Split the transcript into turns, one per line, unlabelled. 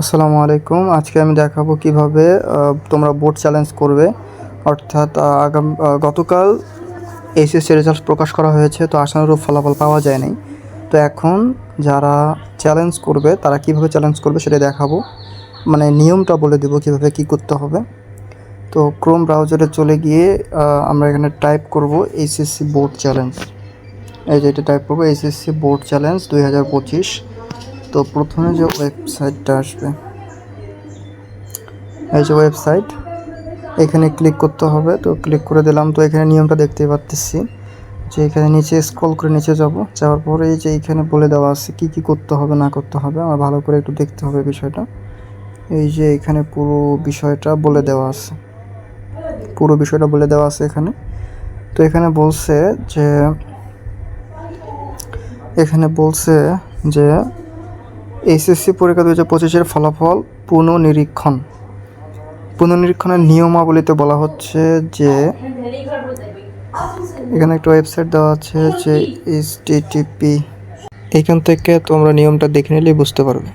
আসসালামু আলাইকুম। আজকে আমি দেখাবো কীভাবে তোমরা বোর্ড চ্যালেঞ্জ করবে। অর্থাৎ আগাম গতকাল এইচএসসি রেজাল্ট প্রকাশ করা হয়েছে, তো আশানুরূপ ফলাফল পাওয়া যায়নি। তো এখন যারা চ্যালেঞ্জ করবে, তারা কীভাবে চ্যালেঞ্জ করবে সেটা দেখাবো। মানে নিয়মটা বলে দেবো কীভাবে কি করতে হবে। তো ক্রোম ব্রাউজারে চলে গিয়ে আমরা এখানে টাইপ করব এইচএসসি বোর্ড চ্যালেঞ্জ এই যে এটা টাইপ করব এইচএসসি বোর্ড চ্যালেঞ্জ দুই হাজার পঁচিশ। তো প্রথমে যে ওয়েবসাইটটা আসবে, এই যে ওয়েবসাইট, এখানে ক্লিক করতে হবে। তো ক্লিক করে দিলাম। তো এখানে নিয়মটা দেখতেই পাচ্ছি যে এখানে নিচে স্ক্রল করে নিচে যাব। যাওয়ার পরে এই যে এখানে বলে দেওয়া আছে কি কি করতে হবে, না করতে হবে। আমার ভালো করে একটু দেখতে হবে বিষয়টা। এই যে এখানে পুরো বিষয়টা বলে দেওয়া আছে। পুরো বিষয়টা বলে দেওয়া আছে এখানে। তো এখানে বলছে যে, এখানে বলছে যে এসএসসি পরীক্ষা দু হাজার পঁচিশের ফলাফল পুনঃনিরীক্ষণ। পুনঃনিরীক্ষণের নিয়মাবলীতে বলা হচ্ছে যে, এখানে একটা ওয়েবসাইট দেওয়া আছে যে এইচ এখান থেকে তোমরা নিয়মটা দেখে নিলেই বুঝতে পারবে।